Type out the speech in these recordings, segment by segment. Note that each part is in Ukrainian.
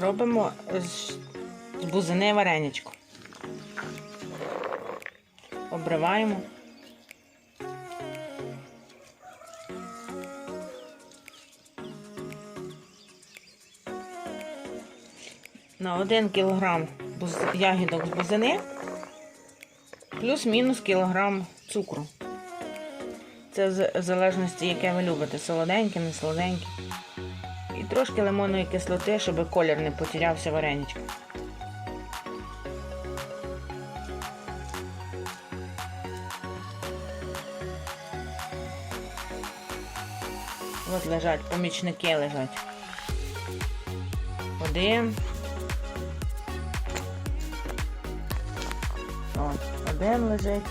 робимо з бузини вареничко. Обриваємо. На 1 кг ягідок з бузини плюс-мінус кілограм цукру. Це в залежності, яке ви любите, солоденьке, не солоденьке. Трошки лимонної кислоти, щоб колір не потерявся вареничка. От лежать, помічники лежать. Один. От, один лежить.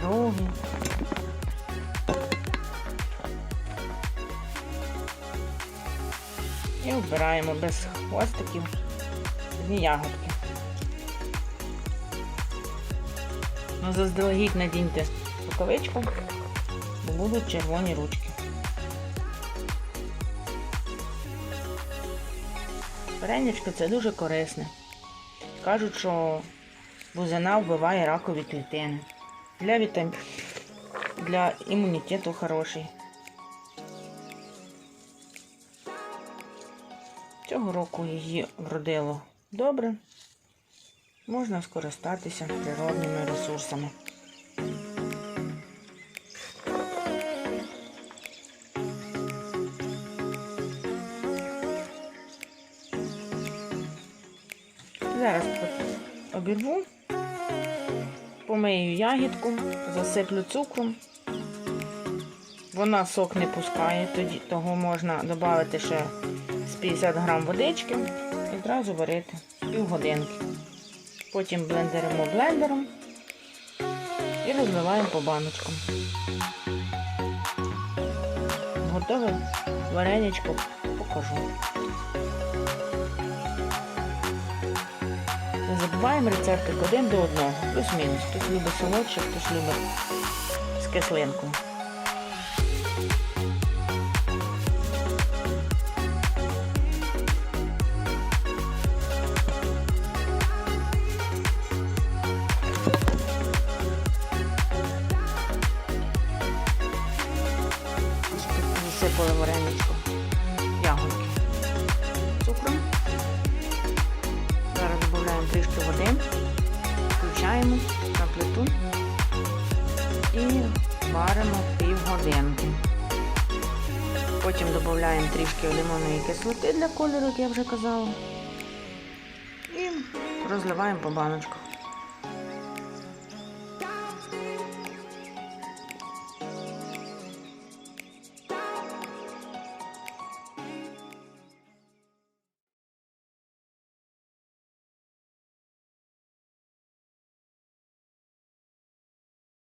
Другий. І вбираємо без хвостиків одні ягодки. Ну, заздалегідь надіньте рукавичку, бо будуть червоні ручки. Вареничко це дуже корисне. Кажуть, що бузина вбиває ракові клітини. Для вітам... для імунітету хороший. Цього року її вродило добре. Можна скористатися природними ресурсами. Зараз обірву, помию ягідку, засиплю цукром. Вона сок не пускає, тоді того можна додати ще з 50 грам водички і одразу варити півгодинки. Потім блендеримо блендером і розливаємо по баночкам. Готове вареничко покажу. Не забуваємо рецептик один до одного, плюс-мінус. Хтось любить солодше, хтось любить з кислинкою. Засипали вареничко ягодки цукром. Зараз додаємо трішки води, включаємо на плиту і варимо півгодинки. Потім додаємо трішки лимонної кислоти для кольору, як я вже казала. І розливаємо по баночках.